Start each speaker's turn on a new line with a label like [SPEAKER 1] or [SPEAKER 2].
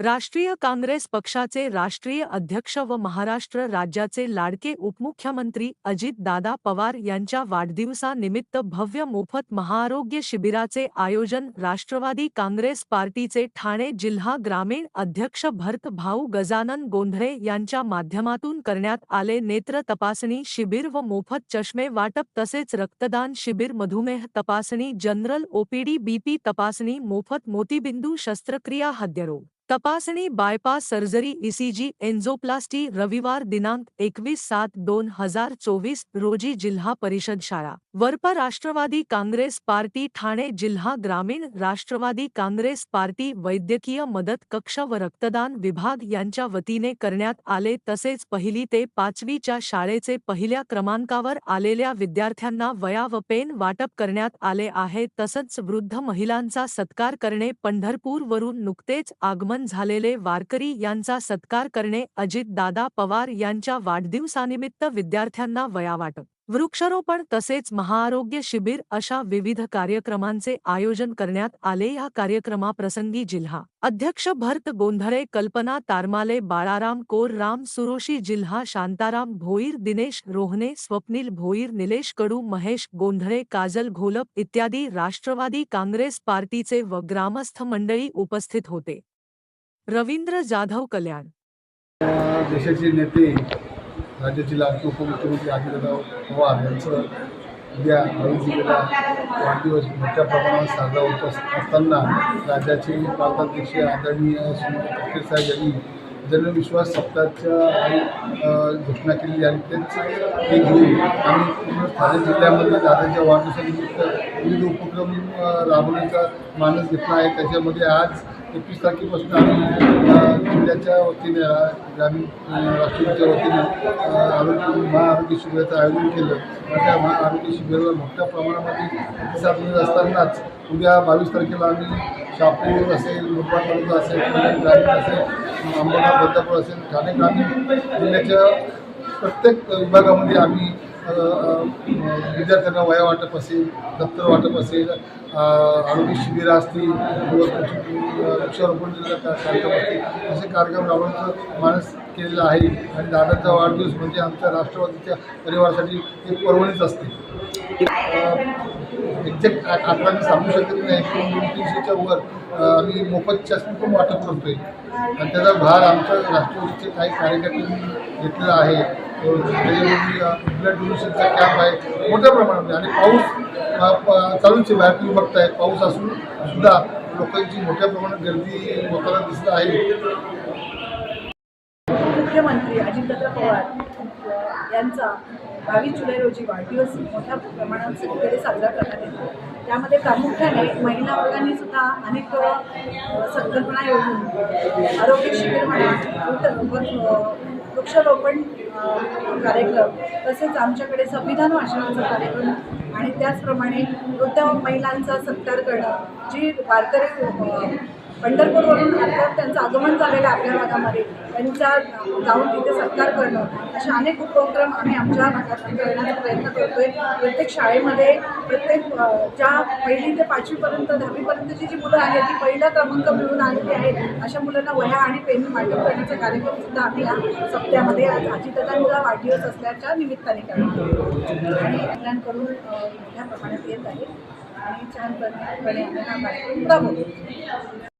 [SPEAKER 1] राष्ट्रीय काँग्रेस पक्षाचे राष्ट्रीय अध्यक्ष व महाराष्ट्र राज्याचे लाडके उपमुख्यमंत्री अजितदादा पवार यांच्या वाढदिवसानिमित्त भव्य मोफत महाआरोग्य शिबिराचे आयोजन राष्ट्रवादी काँग्रेस पार्टीचे ठाणे जिल्हा ग्रामीण अध्यक्ष भरत भाऊ गजानन गोंधळे यांच्या माध्यमातून करण्यात आले नेत्र तपासणी शिबिर व मोफत चष्मे वाटप तसेच रक्तदान शिबिर, मधुमेह तपासणी, जनरल ओपीडी, बीपी तपासणी, मोफत मोतीबिंदू शस्त्रक्रिया, हद्यरोग तपासणी बायपास सर्जरी ईसीजी एन्झोप्लास्टी रविवार दिनांक एकवीस सात दोन हजार चोवीस रोजी जिल्हा परिषद शाळा. वर्प राष्ट्रवादी काँग्रेस पार्टी ठाणे जिल्हा ग्रामीण राष्ट्रवादी काँग्रेस पार्टी वैद्यकीय मदत कक्ष व रक्तदान विभाग यांच्या वतीने करण्यात आले तसेच पहिली ते पाचवीच्या शाळेचे पहिल्या क्रमांकावर आलेल्या विद्यार्थ्यांना वया व पेन वाटप करण्यात आले आहे तसंच वृद्ध महिलांचा सत्कार करणे पंढरपूरवरून नुकतेच आगमन झालेले वारकरी यांचा सत्कार करणे अजितदादा पवार यांच्या वाढदिवसानिमित्त विद्यार्थ्यांना वया वाटप वृक्षारोपण तसेच महाआरोग्य शिबिर अशा विविध कार्यक्रमांचे आयोजन करण्यात आले. या कार्यक्रमाप्रसंगी जिल्हा अध्यक्ष भरत गोंधळे कल्पना तारमाले बाळाराम कोर राम सुरोशी जिल्हा शांताराम भोईर दिनेश रोहने स्वप्नील भोईर निलेश कडू महेश गोंधळे काजल घोलप इत्यादी राष्ट्रवादी काँग्रेस पार्टीचे व ग्रामस्थ मंडळी उपस्थित होते. रवींद्र जाधव कल्याण.
[SPEAKER 2] देशाचे नेते राज्याचे लाडके उपमुख्यमंत्री अजितदादा पवार यांचं उद्या बावीस वाढदिवस मोठ्या प्रमाणात साजरा होत असताना राज्याचे प्रांताध्यक्ष आदरणीय सुनील साहेब यांनी जनविश्वास सप्ताहाच्या आणि घोषणा केली आणि तेच हे घेऊन आम्ही पूर्ण ठाणे जिल्ह्यामध्ये दादाच्या वाढदिवसानिमित्त विविध उपक्रम राबवण्याचा मानस घेतला आहे. त्याच्यामध्ये आज एकवीस तारखेपासून आम्ही जिल्ह्याच्या वतीने ग्रामीण राष्ट्रीयच्या राष्ट्रवादीच्या वतीने आरोग्य महाआरोग्य शिबिराचं आयोजन केलं. त्या महाआरोग्य शिबिराला मोठ्या प्रमाणामध्ये प्रतिसाद मिळत असतानाच उद्या बावीस तारखेला आम्ही शापूर असेल मुरबाड तालुका असेल कल्याण ग्रामीण असेल अंबरनाथ बदलापूर असेल ठाणे ग्रामीण जिल्ह्याच्या प्रत्येक विभागामध्ये आम्ही विद्यार्थ्यांना वया वाटप असेल दप्तर वाटप असेल आरोग्य शिबिरं असतील किंवा वृक्षारोपण कार्यक्रम असतील असे कार्यक्रम राबवण्याचं माणूस केलेलं आहे. आणि दादाचा वाढदिवस म्हणजे आमच्या राष्ट्रवादीच्या परिवारासाठी एक पर्वणीच असते. एक्झॅक्ट आता मी सांगू शकत नाही. दोन तीनशेच्या वर आम्ही मोफत शासन पण वाटप करतोय. आणि त्याचा भार आमच्या राष्ट्रवादीचे काही कार्यकर्त्यांनी घेतलेला आहे. ब्लड डोनेशनचा कॅम्प आहे. मोठ्या प्रमाणामध्ये. आणि पाऊस प- चालूच आहे. बाहेर तुम्ही बघताय पाऊस असून सुद्धा लोकांची मोठ्या प्रमाणात गर्दी लोकांना दिसत आहे.
[SPEAKER 3] मुख्यमंत्री अजितदादा पवार यांचा बावीस जुलै रोजी वाढदिवस मोठ्या प्रमाणात सगळीकडे साजरा करण्यात येतो. त्यामध्ये प्रामुख्याने महिला वर्गांनी सुद्धा अनेक संकल्पना येऊन आरोग्य शिबिर म्हणा वृक्षारोपण कार्यक्रम तसेच आमच्याकडे संविधान वाचनाचा कार्यक्रम आणि त्याचप्रमाणे वृद्ध महिलांचा सत्कार करणं जी वारकरी पंढरपूरवरून अर्थात त्यांचं आगमन झालेलं आहे आपल्या भागामध्ये. त्यांचा जाऊन तिथे सत्कार करणं असे अनेक उपक्रम आम्ही आमच्या भागात करण्याचा प्रयत्न करतोय. प्रत्येक शाळेमध्ये प्रत्येक ज्या पहिली ते पाचवीपर्यंत दहावीपर्यंतची जी मुलं आहेत ती पहिला क्रमांक मिळून आलेली आहेत अशा मुलांना वह्या आणि पेन वाटप करण्याचा कार्यक्रम सुद्धा आम्ही या सप्त्यामध्ये आज आजीदादांचा वाढदिवस असल्याच्या निमित्ताने करतो आणि मुलांकडून मोठ्या प्रमाणात येत आहे. आणि छान प्रकारे आम्ही हा कार्यक्रम राबवतो